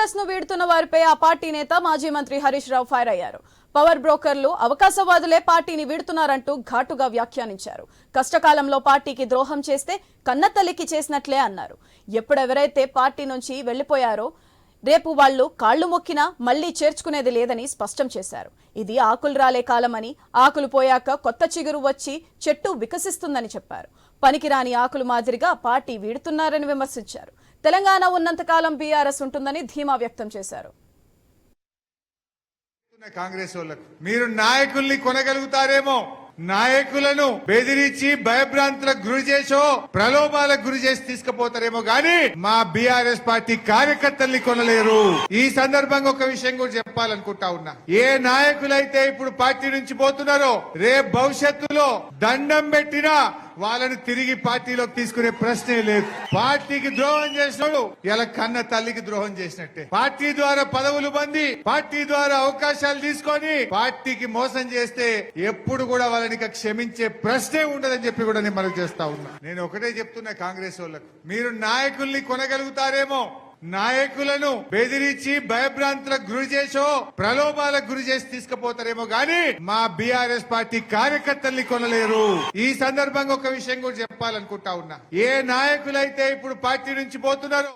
టీఆర్ఎస్ను వీడుతున్న వారిపై ఆ పార్టీ నేత మాజీ మంత్రి హరీష్ రావు ఫైర్ అయ్యారు. పవర్ బ్రోకర్లు అవకాశవాదులే పార్టీని వీడుతున్నారంటూ ఘాటుగా వ్యాఖ్యానించారు. కష్టకాలంలో పార్టీకి ద్రోహం చేస్తే కన్నతల్లికి చేసినట్లే అన్నారు. ఎప్పుడెవరైతే పార్టీ నుంచి వెళ్ళిపోయారో రేపు వాళ్ళు కాళ్ళు మొక్కినా మళ్ళీ చేర్చుకునేది లేదని స్పష్టం చేశారు. ఇది ఆకులు రాలే కాలమని ఆకులు పోయాక కొత్త చిగురు వచ్చి చెట్టు వికసిస్తుందని చెప్పారు. పనికిరాని ఆకులు మాదిరిగా పార్టీ వీడుతున్నారని విమర్శించారు. తెలంగాణ ఉన్నంతకాలం బీఆర్ఎస్ ఉంటుందని ధీమా వ్యక్తం చేశారు. కాంగ్రెస్ వాళ్ళకు. మీరు నాయకుల్ని కొనగలుగుతారేమో? నాయకులను బెదిరించి భయభ్రాంతులకు గురి చేసో ప్రలోభాలకు గురి చేసి తీసుకుపోతారేమో గాని మా బీఆర్ఎస్ పార్టీ కార్యకర్తల్ని కొనలేరు. ఈ సందర్భంగా ఒక విషయం కూడా చెప్పాలనుకుంటా ఉన్నా. ఏ నాయకులైతే ఇప్పుడు పార్టీ నుంచి పోతున్నారో రేపు భవిష్యత్తులో దండం పెట్టినా వాళ్ళని తిరిగి పార్టీలోకి తీసుకునే ప్రశ్నే లేదు. పార్టీకి ద్రోహం చేసినాడు ఇలా కన్న తల్లికి ద్రోహం చేసినట్టే. పార్టీ ద్వారా పదవులు పొంది పార్టీ ద్వారా అవకాశాలు తీసుకొని పార్టీకి మోసం చేస్తే ఎప్పుడు కూడా వాళ్ళని క్షమించే ప్రశ్నే ఉండదని చెప్పి కూడా నేను మనకు చేస్తా ఉన్నా. నేను ఒకటే చెప్తున్నా కాంగ్రెస్ వాళ్ళకు. మీరు నాయకుల్ని కొనగలుగుతారేమో. నాయకులను బెదిరించి భయభ్రాంతులకు గురి చేసో ప్రలోభాలకు గురి చేసి తీసుకుపోతారేమో గాని మా బీఆర్ఎస్ పార్టీ కార్యకర్తల్ని కొనలేరు. ఈ సందర్భంగా ఒక విషయం కూడా చెప్పాలనుకుంటా ఉన్నా. ఏ నాయకులైతే ఇప్పుడు పార్టీ నుంచి పోతున్నారో